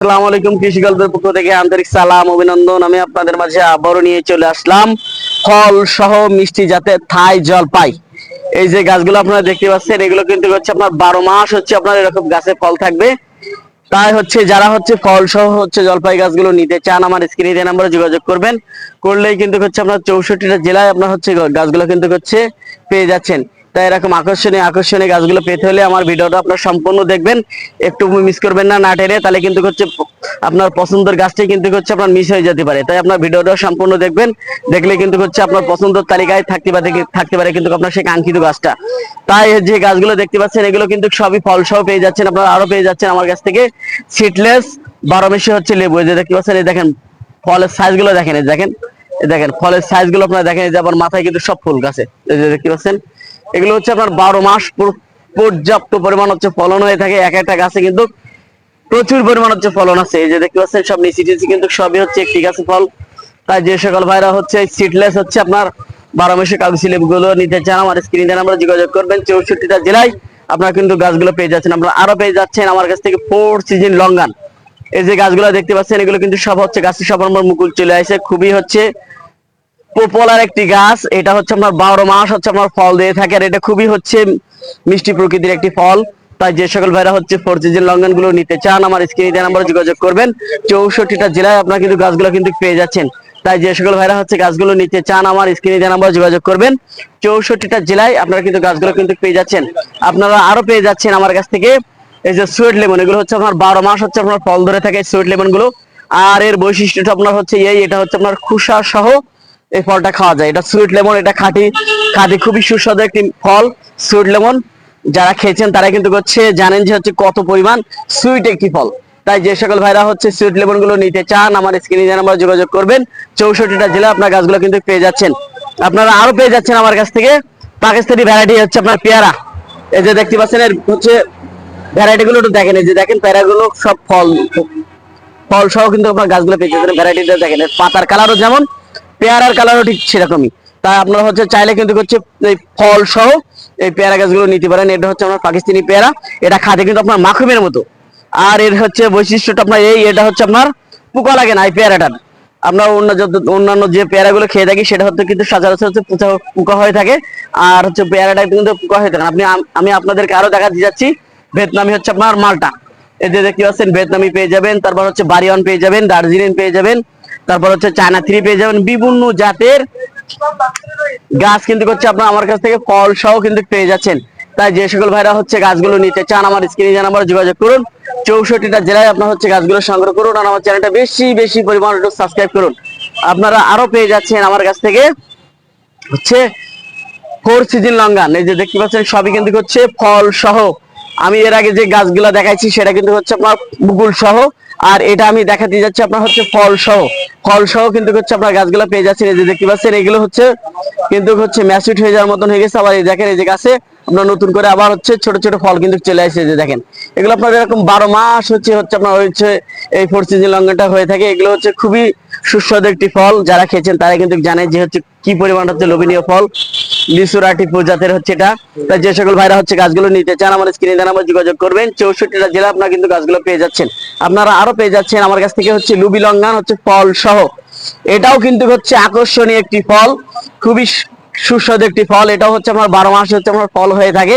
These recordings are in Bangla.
আসসালামু আলাইকুম কৃষি গল্পের পক্ষ থেকে আন্তরিক সালাম, অভিনন্দন। আমি আপনাদের মাঝে আবারও নিয়ে চলে আসলাম ফল সহ মিষ্টি জাতের থাই জলপাই। এই যে গাছগুলো আপনারা দেখতে পাচ্ছেন, এগুলো কিন্তু হচ্ছে আপনার বারো মাস হচ্ছে আপনার এরকম গাছে ফল থাকবে। তাই হচ্ছে যারা হচ্ছে ফল সহ হচ্ছে জলপাই গাছগুলো নিতে চান, আমার স্ক্রিনে দেওয়া নাম্বারে যোগাযোগ করবেন। করলেই কিন্তু হচ্ছে আপনার চৌষট্টিটা জেলায় আপনার হচ্ছে গাছগুলো কিন্তু হচ্ছে পেয়ে যাচ্ছেন। তাই এরকম আকর্ষণীয় আকর্ষণীয় গাছগুলো পেতে হলে আমার ভিডিওটা আপনার সম্পূর্ণ দেখবেন। একটু মিস করবেন না না টেনে, তাহলে কিন্তু হচ্ছে আপনার পছন্দের গাছটি কিন্তু হচ্ছে আপনার মিস হয়ে যেতে পারে। তাই আপনার ভিডিওটা সম্পূর্ণ দেখবেন, দেখলে কিন্তু হচ্ছে আপনার পছন্দের তালিকায় থাকতে পারে থাকতে পারে কিন্তু আপনার সেই কাঙ্ক্ষিত গাছটা। তাই যে গাছগুলো দেখতে পাচ্ছেন, এগুলো কিন্তু সবই ফল সহ পেয়ে যাচ্ছেন, আপনারা আরও পেয়ে যাচ্ছেন আমার কাছ থেকে। সিটলেস বারো মেশি হচ্ছে লেবু যে দেখতে পাচ্ছেন, এই দেখেন, ফলের সাইজগুলো দেখেন, এই দেখেন। দেখেন, ফলের সাইজগুলো আপনারা দেখেন যে আবার মাথায় কিন্তু সব ফুল গাছে। দেখতে পাচ্ছেন? এগুলো হচ্ছে আপনার বারো মাস পর্যাপ্ত পরিমাণ হচ্ছে ফলন হয়ে থাকে। এক একটা গাছে কিন্তু প্রচুর পরিমাণ হচ্ছে ফলন আছে। এই যে দেখতে পাচ্ছেন, সব নিচি টিচি কিন্তু সবই হচ্ছে একটি গাছে ফল। তাই যে সকল ভাইরা হচ্ছে সিটলেস হচ্ছে আপনার বারো মাসে কাগজি লেবুগুলো নিতে চান, আমার স্ক্রিনে নাম্বার যোগাযোগ করবেন। চৌষট্টিটা জেলায় আপনারা কিন্তু গাছগুলো পেয়ে যাচ্ছেন। আপনারা আরও পেয়ে যাচ্ছেন আমার কাছ থেকে ফোর সিজন লঙ্গান। এই যে গাছগুলো দেখতে পাচ্ছেন, এগুলো কিন্তু সব হচ্ছে গাছের সব আমার মুকুল চলে আসে। খুবই হচ্ছে পপুলার একটি গাছ। এটা হচ্ছে আপনার বারো মাস হচ্ছে আপনার ফল দিয়ে থাকে, আর এটা খুবই হচ্ছে মিষ্টি প্রকৃতির একটি ফল। তাই যে সকল ভাইরা হচ্ছে ফোর লঙ্ঘনগুলো নিতে চান, আমার স্ক্রিনে দেওয়া নাম্বারে যোগাযোগ করবেন। চৌষট্টিটা জেলায় আপনারা কিন্তু গাছগুলো কিন্তু পেয়ে যাচ্ছেন। তাই যে সকল ভাইরা হচ্ছে গাছগুলো নিতে চান, আমার স্ক্রিনে দেওয়া নাম্বারে যোগাযোগ করবেন। চৌষট্টিটা জেলায় আপনারা কিন্তু গাছগুলো কিন্তু পেয়ে যাচ্ছেন। আপনারা আরও পেয়ে যাচ্ছেন আমার কাছ থেকে। এই যে সুইট লেমন, এগুলো হচ্ছে আপনার বারো মাস হচ্ছে আপনার ফল ধরে থাকে সুইট লেমনগুলো আর এর বৈশিষ্ট্যটা আপনার হচ্ছে এই, এটা হচ্ছে আপনার খুসা সহ এই ফলটা খাওয়া যায়। এটা সুইট লেমন, এটা খাঁটি খাঁটি, খুবই সুস্বাদু একটি ফল সুইট লেমন। যারা খেয়েছেন তারা কিন্তু হচ্ছে জানেন যে হচ্ছে কত পরিমাণ সুইট একটি ফল। তাই যে সকল ভাইরা হচ্ছে সুইট লেমনগুলো নিতে চান, আমার স্ক্রিনে নাম্বার যোগাযোগ করবেন, চৌষট্টিটা জেলা আপনার গাছগুলো কিন্তু পেয়ে যাচ্ছেন। আপনারা আরও পেয়ে যাচ্ছেন আমার কাছ থেকে। পাকিস্তানি ভ্যারাইটি হচ্ছে আপনার পেয়ারা। এই যে দেখতে পাচ্ছেন, এর হচ্ছে ভ্যারাইটি গুলো একটু দেখেন যে দেখেন পেয়ারাগুলো সব ফল ফল সহ কিন্তু আপনার গাছগুলো পেয়ে যাচ্ছেন ভ্যারাইটিটা দেখেন পাতার কালারও যেমন, পেয়ারার কালারও ঠিক সেরকমই। তাই আপনারা হচ্ছে চাইলে কিন্তু হচ্ছে এই ফল সহ এই পেয়ারা গাছগুলো নিতে পারেন। এটা হচ্ছে আপনার পাকিস্তানি পেয়ারা। এটা খাতে কিন্তু আপনার মাখুমের মতো। আর এর হচ্ছে বৈশিষ্ট্যটা আপনার এই, এটা হচ্ছে আপনার পোকা লাগে না, এই পেয়ারাটার। আমরা অন্য যত- অন্যান্য যে পেয়ারাগুলো খেয়ে থাকি, সেটা হচ্ছে কিন্তু সচরাচর হচ্ছে পোকা- হয়ে থাকে। আর হচ্ছে পেয়ারাটা কিন্তু পোকা হয়ে থাকে। আপনি, আমি আপনাদেরকে আরও দেখা দিয়ে যাচ্ছি। ভিয়েতনামি হচ্ছে আপনার মালটা। যে দেখতে পাচ্ছেন, ভিয়েতনামি পেয়ে যাবেন, তারপর হচ্ছে বারিয়ন পেয়ে যাবেন, দার্জিলিং পেয়ে যাবেন, তারপর হচ্ছে চায়না থ্রি পেয়ে যাবেন, বিভিন্ন জাতের গাছ কিন্তু হচ্ছে আপনার আমার কাছ থেকে ফল সহ কিন্তু পেয়ে যাচ্ছেন। তাই যে সকল ভাইরা হচ্ছে গাছগুলো নিতে চান, আমার স্ক্রিনে জানাবার যোগাযোগ করুন, চৌষট্টিটা জেলায় আপনার হচ্ছে গাছগুলো সংগ্রহ করুন আর আমার চ্যানেলটা বেশি বেশি পরিমাণ একটু সাবস্ক্রাইব করুন। আপনারা আরও পেয়ে যাচ্ছেন আমার কাছ থেকে হচ্ছে ফোর সিজন লঙ্গান এই যে দেখতে পাচ্ছেন, সবই কিন্তু হচ্ছে ফল সহ আমি এর আগে যে গাছগুলো দেখাইছি, সেটা কিন্তু হচ্ছে আপনার মুকুল সহ। আর এটা আমি দেখাতে যাচ্ছি আপনার হচ্ছে ফল সহ। ফল সহ কিন্তু হচ্ছে আপনার গাছগুলো পেয়ে যাচ্ছেন। এই যে দেখতে পাচ্ছেন, এগুলো হচ্ছে কিন্তু হচ্ছে ম্যাসিড হয়ে যাওয়ার মতন হয়ে গেছে। আবার এই দেখেন, এই যে গাছে আপনার নতুন করে আবার হচ্ছে ছোট ছোট ফল কিন্তু চলে আসছে যে দেখেন, এগুলো আপনার এরকম বারো মাস হচ্ছে হচ্ছে আপনার হচ্ছে এই ফোর সিজন লঙ্ঘনটা হয়ে থাকে। এগুলো হচ্ছে খুবই সুস্বাদু একটি ফল। যারা খেয়েছেন, তারা কিন্তু জানে যে হচ্ছে কি পরিমাণ হচ্ছে লোভনীয় ফল। লিচুরাটি প্রজাতের হচ্ছে এটা। তাই যে সকল ভাইরা হচ্ছে গাছগুলো নিতে চান আমার স্ক্রিনে নাম্বার যোগাযোগ করবেন। চৌষট্টিটা জেলা আপনারা কিন্তু গাছগুলো পেয়ে যাচ্ছেন। আপনারা আরও পেয়ে যাচ্ছেন আমার কাছ থেকে হচ্ছে লুবি লঙ্গান হচ্ছে ফল সহ। এটাও কিন্তু হচ্ছে আকর্ষণীয় একটি ফল। খুবই সুস্বাদু একটি ফল। এটাও হচ্ছে আমার বারো মাস হচ্ছে আমার ফল হয়ে থাকে।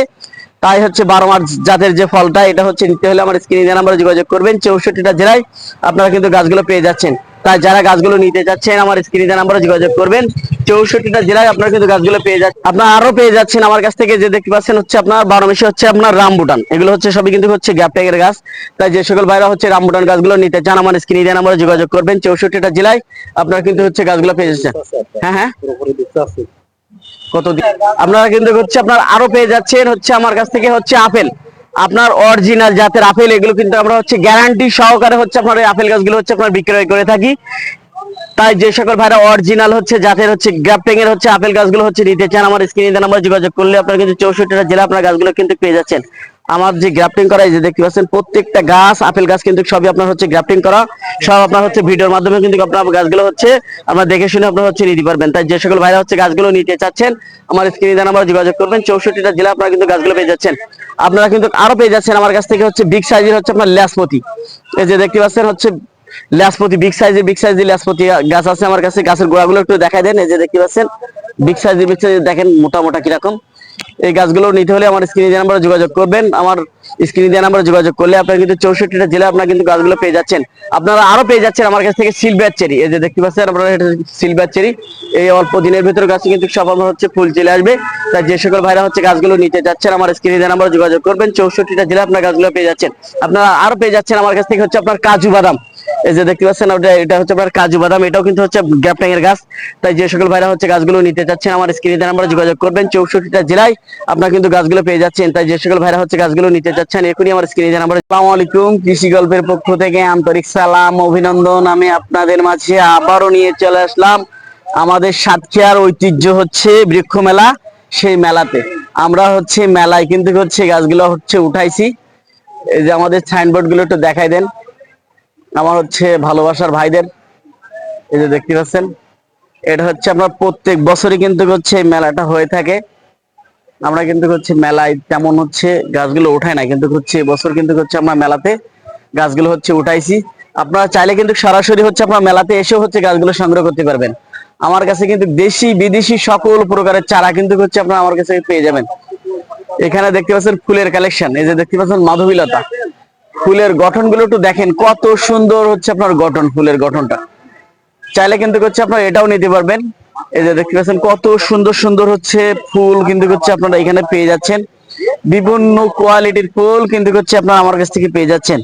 তাই হচ্ছে বারো মাস জাতের যে ফলটা, এটা হচ্ছে নিতে হলে আমার স্ক্রিনে নাম্বারে যোগাযোগ করবেন। চৌষট্টিটা জেলায় আপনারা কিন্তু গাছগুলো পেয়ে যাচ্ছেন। তাই যারা গাছগুলো নিতে যাচ্ছেন, আমার স্ক্রিনে নাম্বারে যোগাযোগ করবেন। চৌষট্টিটা জেলায় আপনারা কিন্তু গাছগুলো পেয়ে যাচ্ছেন। আপনারা আরও পেয়ে যাচ্ছেন আমার কাছ থেকে যে দেখতে পাচ্ছেন হচ্ছে আপনার বারো মাসে হচ্ছে আপনার রামবুটান। এগুলো হচ্ছে সবই কিন্তু হচ্ছে গ্যাপ ট্যাগের গাছ। তাই যে সকল ভাইরা হচ্ছে রামবুটান গাছগুলো নিতে চান, আমার স্ক্রিনে নাম্বারে যোগাযোগ করবেন। চৌষট্টিটা জেলায় আপনারা কিন্তু হচ্ছে গাছগুলো পেয়ে যাচ্ছেন। হ্যাঁ হ্যাঁ। কতদিন আপনারা কিন্তু হচ্ছে আপনার আরও পেয়ে যাচ্ছেন হচ্ছে আমার কাছ থেকে হচ্ছে আপেল। আপনার অরিজিনাল জাতের আপেল, এগুলো কিন্তু আমরা হচ্ছে গ্যারান্টি সহকারে হচ্ছে আপনার আপেল গাছগুলো হচ্ছে আপনার বিক্রয় করে থাকি। তাই যে সকল ভাইরা অরিজিনাল হচ্ছে, জাতের হচ্ছে গ্রাফটিং এর হচ্ছে, আপেল গাছগুলো হচ্ছে নিতে চান, আমার স্ক্রিনে নাম্বার যোগাযোগ করলে আপনারা কিন্তু চৌষট্টিটা জেলা আপনার গাছগুলো কিন্তু পেয়ে যাচ্ছেন। আমার যে গ্রাফটিং করা, এই যে দেখতে পাচ্ছেন, প্রত্যেকটা গাছ, আপেল গাছ কিন্তু সবই আপনার হচ্ছে গ্রাফটিং করা, সব আপনার হচ্ছে ভিডিওর মাধ্যমে কিন্তু আপনার গাছগুলো হচ্ছে, আমরা দেখে শুনে আপনারা হচ্ছে নিতে পারবেন। তাই যে সকল ভাইরা হচ্ছে গাছগুলো নিতে চাচ্ছেন, আমার স্ক্রিনে নাম্বার যোগাযোগ করবেন, চৌষট্টিটা জেলা আপনারা কিন্তু গাছগুলো পেয়ে যাচ্ছেন। আপনারা কিন্তু আরও পেয়ে যাচ্ছেন আমার কাছ থেকে হচ্ছে বিগ সাইজের হচ্ছে আপনার ল্যাসপতি। এই যে দেখতে পাচ্ছেন হচ্ছে ল্যাসপতি বিগ সাইজের বিগ সাইজের ল্যাসপতি গাছ আছে আমার কাছে। গাছের গোড়াগুলো একটু দেখাই দেন, এই যে দেখতে পাচ্ছেন। বিগ সাইজের বিগ সাইজের দেখেন মোটা মোটা কীরকম। এই গাছগুলো নিতে হলে আমার স্ক্রিনে দেওয়া নাম্বারে যোগাযোগ করবেন। আমার স্ক্রিনে দেওয়া নাম্বারে যোগাযোগ করলে আপনারা কিন্তু চৌষট্টিটা জেলা আপনারা কিন্তু গাছগুলো পেয়ে যাচ্ছেন। আপনারা আরও পেয়ে যাচ্ছেন আমার কাছ থেকে সিলভার চেরি এই যে দেখতে পাচ্ছেন, আপনারা এটা সিলভার চেরি এই অল্প দিনের ভিতরে গাছে কিন্তু সব আমার হচ্ছে ফুল চলে আসবে। তাই যে সকল ভাইরা হচ্ছে গাছগুলো নিতে যাচ্ছেন, আমার স্ক্রিনে দেওয়া নাম্বারে যোগাযোগ করবেন। চৌষট্টিটা জেলা আপনার গাছগুলো পেয়ে যাচ্ছেন। আপনারা আরও পেয়ে যাচ্ছেন আমার কাছ থেকে হচ্ছে আপনার কাজু বাদাম। এই যে দেখতে পাচ্ছেন, ওটা এটা হচ্ছে আপনার কাজু বাদাম, এটাও কিন্তু হচ্ছে গ্যাপটাং এর গাছ। তাই যে সকল ভাইরা হচ্ছে গাছগুলো নিতে চাচ্ছেন আমার স্ক্রিনে নাম্বারে যোগাযোগ করবেন। চৌষট্টিটা জেলায় আপনারা কিন্তু গাছগুলো পেয়ে যাচ্ছেন। তাই যে সকল ভাইরা হচ্ছে গাছগুলো নিতে চাচ্ছেন, এখনই আমার স্ক্রিনে নাম্বারে আসসালামু আলাইকুম, কৃষি গল্পের পক্ষ থেকে আন্তরিক সালাম, অভিনন্দন। আমি আপনাদের মাঝে আবারও নিয়ে চলে আসলাম। আমাদের সাতক্ষীয়ার ঐতিহ্য হচ্ছে বৃক্ষ মেলা সেই মেলাতে। আমরা হচ্ছে মেলায় কিন্তু হচ্ছে গাছগুলো হচ্ছে উঠাইছি। এই যে আমাদের সাইনবোর্ডগুলো একটু দেখাই দেন। আমার হচ্ছে ভালোবাসার ভাইদের, এই যে দেখতে পাচ্ছেন, এটা হচ্ছে আমরা প্রত্যেক বছরই কিন্তু হচ্ছে মেলাটা হয়ে থাকে। আমরা কিন্তু হচ্ছে মেলায় তেমন হচ্ছে গাছগুলো উঠাই না, কিন্তু হচ্ছে এবছর কিন্তু হচ্ছে আমরা মেলাতে গাছগুলো হচ্ছে উঠাইছি। আপনারা চাইলে কিন্তু সরাসরি হচ্ছে আপনার মেলাতে এসেও হচ্ছে গাছগুলো সংগ্রহ করতে পারবেন। আমার কাছে কিন্তু দেশি, বিদেশি সকল প্রকারের চারা কিন্তু হচ্ছে আপনারা আমার কাছে পেয়ে যাবেন। এখানে দেখতে পাচ্ছেন ফুলের কালেকশন এই যে দেখতে পাচ্ছেন মাধবীলতা। ফুলের গঠনগুলো একটু দেখেন, কত সুন্দর হচ্ছে আপনার গঠন, ফুলের গঠনটা। চাইলে কিন্তু হচ্ছে আপনারা এটাও নিতে পারবেন। এই যে দেখতে পাচ্ছেন, কত সুন্দর সুন্দর হচ্ছে ফুল কিন্তু হচ্ছে আপনারা এখানে পেয়ে যাচ্ছেন। বিভিন্ন কোয়ালিটির ফুল কিন্তু হচ্ছে আপনারা আমার কাছ থেকে পেয়ে যাচ্ছেন।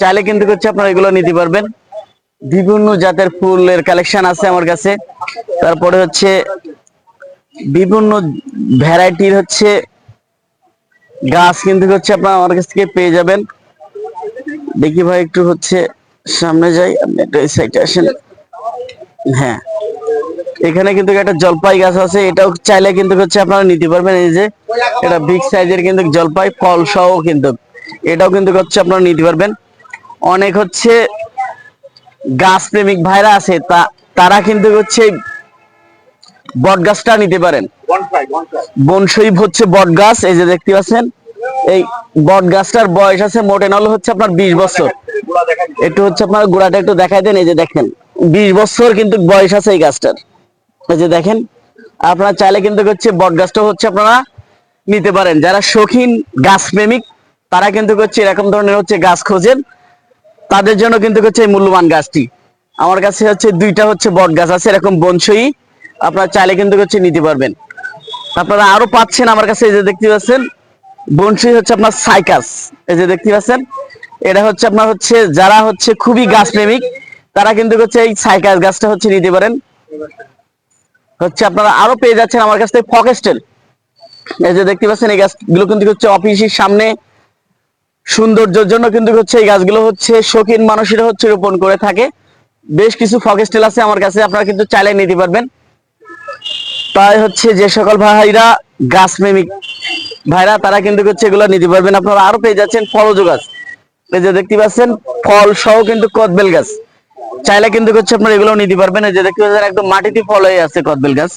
চাইলে কিন্তু হচ্ছে আপনারা এগুলো নিতে পারবেন। বিভিন্ন জাতের ফুলের কালেকশন আছে আমার কাছে। তারপরে হচ্ছে বিভিন্ন ভ্যারাইটির হচ্ছে গাছ কিন্তু হচ্ছে আপনারা আমার কাছ থেকে পেয়ে যাবেন। দেখি ভাই একটু হচ্ছে সামনে যাই, আপনি একটু এই সাইডে আসেন। হ্যাঁ। এখানে কিন্তু একটা জলপাই গাছ আছে, এটাও চাইলে কিন্তু হচ্ছে আপনারা নিতে পারবেন। এই যে এটা বিগ সাইজের কিন্তু জলপাই, ফল সহ কিন্তু। এটাও কিন্তু হচ্ছে আপনারা নিতে পারবেন। অনেক হচ্ছে গাছ প্রেমিক ভাইরা আছে, তা, তারা কিন্তু হচ্ছে বট গাছটা নিতে পারেন। বনশৈব হচ্ছে বট গাছ এই যে দেখতে পাচ্ছেন এই বট গাছটার বয়স আছে মোটেনল হচ্ছে আপনার বিশ বছর। একটু হচ্ছে আপনার গোড়াটা একটু দেখাই দেন এই যে দেখেন বিশ বছর কিন্তু বয়স আছে এই গাছটার। এই যে দেখেন আপনারা চাইলে কিন্তু হচ্ছে বট গাছটা হচ্ছে আপনারা নিতে পারেন। যারা শৌখিন গাছ প্রেমিক তারা কিন্তু হচ্ছে এরকম ধরনের হচ্ছে গাছ খোঁজেন। তাদের জন্য কিন্তু হচ্ছে এই মূল্যবান গাছটি। আমার কাছে হচ্ছে দুইটা হচ্ছে বট গাছ আছে এরকম বনসই আপনারা চাইলে কিন্তু হচ্ছে নিতে পারবেন। আপনারা আরও পাচ্ছেন আমার কাছে এই যে দেখতে পাচ্ছেন বনসই হচ্ছে আপনার সাইকাস। এই যে দেখতে পাচ্ছেন, এটা হচ্ছে আপনার হচ্ছে যারা হচ্ছে খুবই গাছ প্রেমিক তারা কিন্তু হচ্ছে এই সাইকাস গাছটা হচ্ছে নিতে পারেন। হচ্ছে আপনারা আরও পেয়ে যাচ্ছেন আমার কাছ থেকে ফকেস্টেল। এই যে দেখতে পাচ্ছেন, এই গাছগুলো কিন্তু হচ্ছে অফিসের সামনে। সৌন্দর্যের জন্য কিন্তু হচ্ছে এই গাছগুলো হচ্ছে শৌখিন মানুষেরা হচ্ছে রোপণ করে থাকে। বেশ কিছু ফকেস্টেল আছে আমার কাছে, আপনারা কিন্তু চাইলে নিতে পারবেন। তাই হচ্ছে যে সকল ভাইরা গাছ প্রেমিক ভাইরা, তারা কিন্তু হচ্ছে এগুলো নিতে পারবেন। আপনারা আরও পেয়ে যাচ্ছেন ফলজ গাছ এই যে দেখতে পাচ্ছেন, ফল সহ কিন্তু কদবেল গাছ। চাইলে কিন্তু হচ্ছে আপনারা এগুলো নিতে পারবেন। এই যে দেখতে পাচ্ছেন, একদম মাটিতে ফল হয়ে আছে কদবেল গাছ।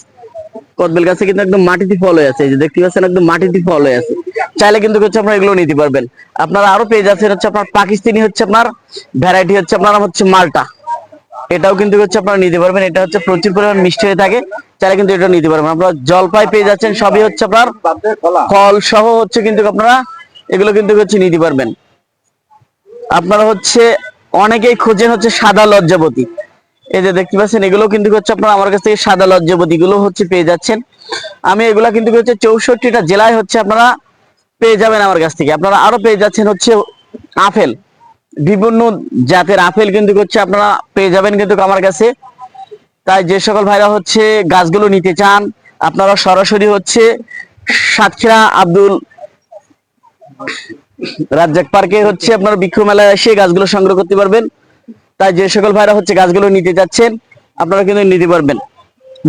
কদবেল গাছে কিন্তু একদম মাটিতে ফল হয়ে আছে। এই যে দেখতে পাচ্ছেন, একদম মাটিতে ফল হয়ে আছে। চাইলে কিন্তু হচ্ছে আপনারা এগুলো নিতে পারবেন। আপনারা আরও পেয়ে যাচ্ছেন হচ্ছে আপনার পাকিস্তানি হচ্ছে আপনার ভ্যারাইটি হচ্ছে আপনার হচ্ছে মালটা। এটাও কিন্তু হচ্ছে আপনারা নিতে পারবেন। এটা হচ্ছে প্রচুর পরিমাণ মিষ্টি হয়ে থাকে। চাইলে কিন্তু এটা নিতে পারবেন। আপনারা জলপাই পেয়ে যাচ্ছেন, সবই হচ্ছে আপনার ফল সহ হচ্ছে কিন্তু আপনারা এগুলো কিন্তু হচ্ছে নিতে পারবেন। আপনারা হচ্ছে অনেকেই খোঁজেন হচ্ছে সাদা লজ্জাবতী। এই যে দেখতে পাচ্ছেন, এগুলো কিন্তু হচ্ছে আপনারা আমার কাছ থেকে সাদা লজ্জাবতী গুলো হচ্ছে পেয়ে যাচ্ছেন। আমি এগুলা কিন্তু হচ্ছে চৌষট্টিটা জেলায় হচ্ছে আপনারা পেয়ে যাবেন আমার কাছ থেকে। আপনারা আরও পেয়ে যাচ্ছেন হচ্ছে আপেল। বিভিন্ন জাতের আপেল কিন্তু হচ্ছে আপনারা পেয়ে যাবেন কিন্তু আমার কাছে। তাই যে সকল ভাইরা হচ্ছে গাছগুলো নিতে চান, আপনারা সরাসরি হচ্ছে সাতক্ষীরা আব্দুল রাজ্জাক পার্কে হচ্ছে আপনার বৃক্ষ মেলায় এসে গাছগুলো সংগ্রহ করতে পারবেন। তাই যে সকল ভাইরা হচ্ছে গাছগুলো নিতে যাচ্ছেন, আপনারা কিন্তু নিতে পারবেন।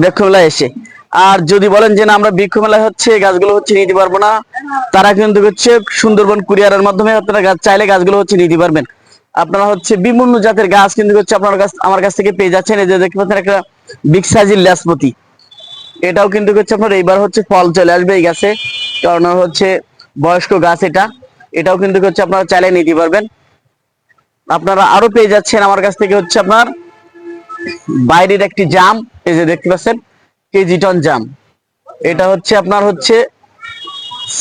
বৃক্ষ মেলায় এসে। আর যদি বলেন যে না, আমরা বৃক্ষ মেলায় হচ্ছে গাছগুলো হচ্ছে নিতে পারব না, তারা কিন্তু হচ্ছে সুন্দরবন কুরিয়ারের মাধ্যমে আপনারা গাছ চাইলে গাছগুলো হচ্ছে নিতে পারবেন। আপনারা হচ্ছে বিভিন্ন জাতের গাছ কিন্তু হচ্ছে আপনার কাছ আমার কাছ থেকে পেয়ে যাচ্ছেন। এই যে দেখতে পাচ্ছেন একটা বিগ সাইজের ল্যাসপতি। এটাও কিন্তু হচ্ছে আপনার এইবার হচ্ছে ফল চলে আসবে এই গাছে, কারণ হচ্ছে বয়স্ক গাছ এটা। এটাও কিন্তু হচ্ছে আপনারা চাইলে নিতে পারবেন। আপনারা আরও পেয়ে যাচ্ছেন আমার কাছ থেকে হচ্ছে আপনার বাইরের একটি জাম। এই যে দেখতে পাচ্ছেন কেজি টন জাম। এটা হচ্ছে আপনার হচ্ছে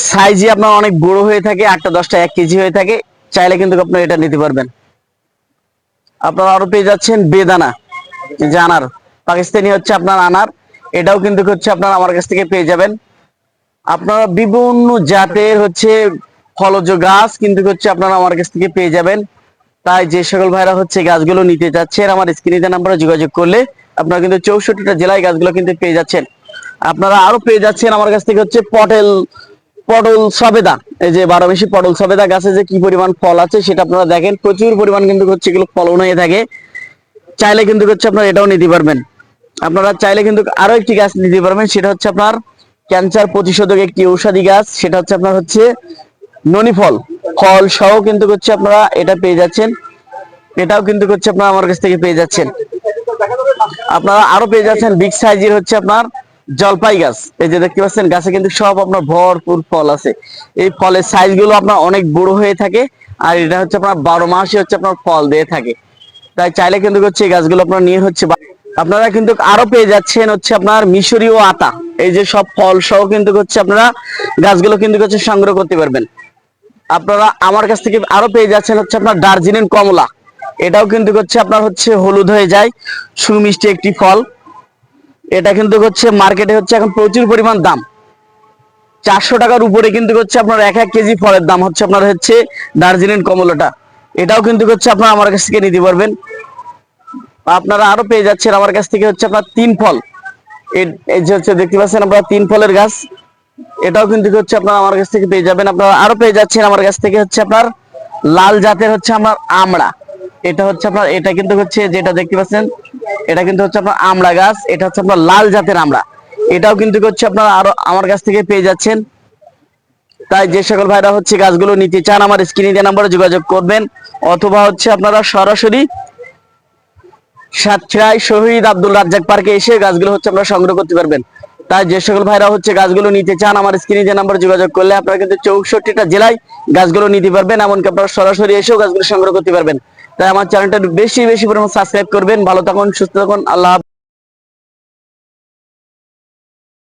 সাইজে আপনার অনেক বড় হয়ে থাকে, আটটা দশটা এক কেজি হয়ে থাকে। চাইলে কিন্তু আপনারা এটা নিতে পারবেন। আপনারা আরও পেয়ে যাচ্ছেন বেদানা যে আনার। পাকিস্তানি হচ্ছে আপনার আনার। এটাও কিন্তু হচ্ছে আপনার আমার কাছ থেকে পেয়ে যাবেন। আপনারা বিভিন্ন জাতের হচ্ছে ফলজ গাছ কিন্তু হচ্ছে আপনারা আমার কাছ থেকে পেয়ে যাবেন। তাই যে সকল ভাইরা হচ্ছে গাছগুলো নিতে যাচ্ছেন আমার স্ক্রিনে নাম্বারে যোগাযোগ করলে আপনারা কিন্তু চৌষট্টিটা জেলায় গাছগুলো কিন্তু পেয়ে যাচ্ছেন। আপনারা আরও পেয়ে যাচ্ছেন আমার কাছ থেকে হচ্ছে পটেল, পটল সবেদা। এই যে বারো মাসি পটল সবেদা গাছে যে কি পরিমাণ ফল আছে সেটা আপনারা দেখেন। প্রচুর পরিমাণ কিন্তু হচ্ছে এগুলো ফলন হয়ে থাকে। চাইলে কিন্তু হচ্ছে আপনারা এটাও নিতে পারবেন। আপনারা চাইলে কিন্তু আরও একটি গাছ নিতে পারবেন, সেটা হচ্ছে আপনার ক্যান্সার প্রতিষেধক একটি ঔষধি গাছ। সেটা হচ্ছে আপনার হচ্ছে ননি ফল ফল সহ কিন্তু হচ্ছে আপনারা এটা পেয়ে যাচ্ছেন। এটাও কিন্তু হচ্ছে আপনারা আমার কাছ থেকে পেয়ে যাচ্ছেন। আপনারা আরও পেয়ে যাচ্ছেন বিগ সাইজের হচ্ছে আপনার জলপাই গাছ। এই যে দেখতে পাচ্ছেন, গাছে কিন্তু সব আপনার ভরপুর ফল আছে। এই ফলের সাইজগুলো আপনার অনেক বড় হয়ে থাকে আর এটা হচ্ছে আপনার বারো মাসই হচ্ছে আপনার ফল দিয়ে থাকে। তাই চাইলে কিন্তু হচ্ছে এই গাছগুলো আপনার নিয়ে হচ্ছে আপনারা কিন্তু আরও পেয়ে যাচ্ছেন হচ্ছে আপনার মিশরীয় আতা। এই যে সব ফল সহ কিন্তু হচ্ছে আপনারা গাছগুলো কিন্তু হচ্ছে সংগ্রহ করতে পারবেন। আপনারা আমার কাছ থেকে আরও পেয়ে যাচ্ছেন হচ্ছে আপনার দার্জিলিং কমলা। এটাও কিন্তু হচ্ছে আপনার হচ্ছে হলুদ হয়ে যায়। সুমিষ্টি একটি ফল। এটা কিন্তু হচ্ছে মার্কেটে হচ্ছে এখন প্রচুর পরিমাণ দাম। চারশো টাকার উপরে কিন্তু হচ্ছে আপনার এক এক কেজি ফলের দাম হচ্ছে আপনার হচ্ছে দার্জিলিং কমলাটা। এটাও কিন্তু হচ্ছে আপনার আমার কাছ থেকে নিতে পারবেন। আপনারা আরও পেয়ে যাচ্ছেন আমার কাছ থেকে হচ্ছে আপনার তিন ফল। এই যে হচ্ছে দেখতে পাচ্ছেন আপনারা তিন ফলের গাছ। এটাও কিন্তু হচ্ছে আপনারা আমার কাছ থেকে পেয়ে যাবেন। আপনারা আরও পেয়ে যাচ্ছেন আমার কাছ থেকে হচ্ছে আপনার লাল জাতের হচ্ছে আমার আমড়া। এটা হচ্ছে আপনার, এটা কিন্তু হচ্ছে যেটা দেখতে পাচ্ছেন, এটা কিন্তু হচ্ছে আপনার আমড়া গাছ, এটা হচ্ছে আপনার লাল জাতের আমড়া। এটাও কিন্তু হচ্ছে আপনারা আরও আমার কাছ থেকে পেয়ে যাচ্ছেন। তাই যে সকল ভাইরা হচ্ছে গাছগুলো নিতে চান, আমার স্ক্রিনে নাম্বারে যোগাযোগ করবেন, অথবা হচ্ছে আপনারা সরাসরি সাতক্ষীরায় শহীদ আব্দুল রাজ্জাক পার্কে এসে গাছগুলো হচ্ছে আপনারা সংগ্রহ করতে পারবেন। তাই যে সকল ভাইরা হচ্ছে গাছগুলো নিতে চান, আমার স্ক্রিনে যে নাম্বার যোগাযোগ করলে আপনারা কিন্তু চৌষট্টিটা জেলায় গাছগুলো নিতে পারবেন, এমনকি আপনারা সরাসরি এসেও গাছগুলো সংগ্রহ করতে পারবেন। তাই আমার চ্যানেলটা বেশি বেশি পরিমাণ সাবস্ক্রাইব করবেন ভালো থাকুন সুস্থ থাকুন আল্লাহ।